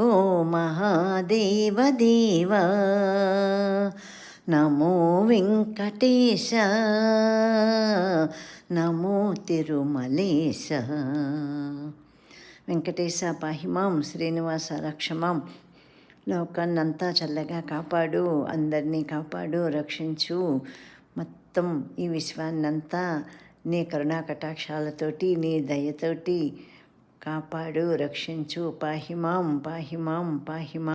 ఓ మహాదేవదేవా నమో వెంకటేశ నమో తిరుమలేశ. వెంకటేశ పాహిమాం శ్రీనివాస రక్షమాం లోకాన్నంతా చల్లగా కాపాడు అందరినీ కాపాడు రక్షించు. మొత్తం ఈ విశ్వాన్నంతా నీ కరుణా కటాక్షాలతోటి నీ దయతోటి కాపాడు రక్షించు పాహిమాం పాహిమాం పాహిమాం.